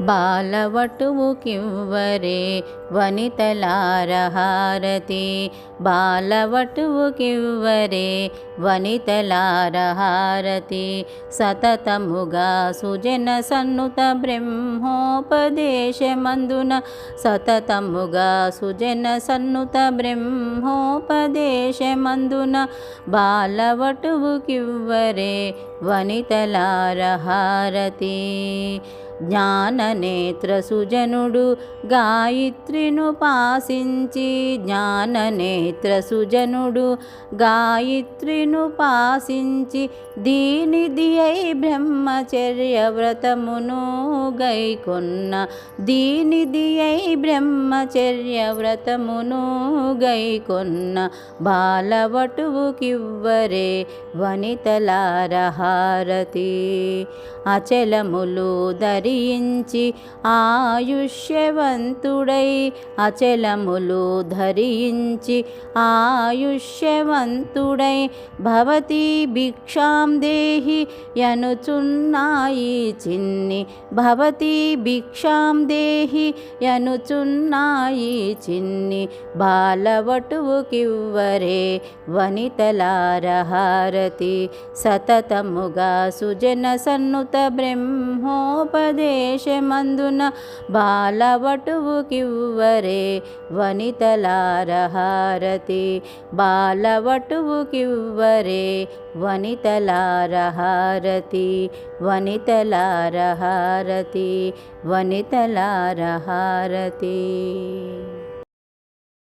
బాలవటువుకివ్వరే వనితలారహారతి. బాలవటువుకివ్వరే వనితలారహారతి. సతతముగా సుజన సన్నుత బ్రహ్మోపదేశమందున. సతతముగా సుజన సన్నుత బ్రహ్మోపదేశమందున. బాలవటువుకివ్వరే వనితలారహారతి. జ్ఞాననేత్ర సుజనుడు గాయత్రిను పాసించి జ్ఞాననేత్ర సుజనుడు గాయత్రిను పాసించి దీని దియై బ్రహ్మచర్య వ్రతమును గైకొన్న దీని దియై బ్రహ్మచర్య వ్రతమును గైకొన్న బాలవటువుకివ్వరే వనితలారహారతి. అచలములు ధరించి ఆయుష్యవంతుడై అచలములు ధరించి ఆయుష్యవంతుడై భవతి భిక్షాం దేహి యనుచున్నాయి చిన్ని. భవతి భిక్షాం దేహి యనుచున్నాయి చిన్ని. బాలవటువుకివ్వరే వనితలారహారతి. సతతముగా సుజన సన్నుత దేశమందున బాలవటువుకివ్వరే వనితలారహారతి. బాలవటువుకివ్వరే వనితలారహారతి. వనితలారహారతి. వనితలారహారతి.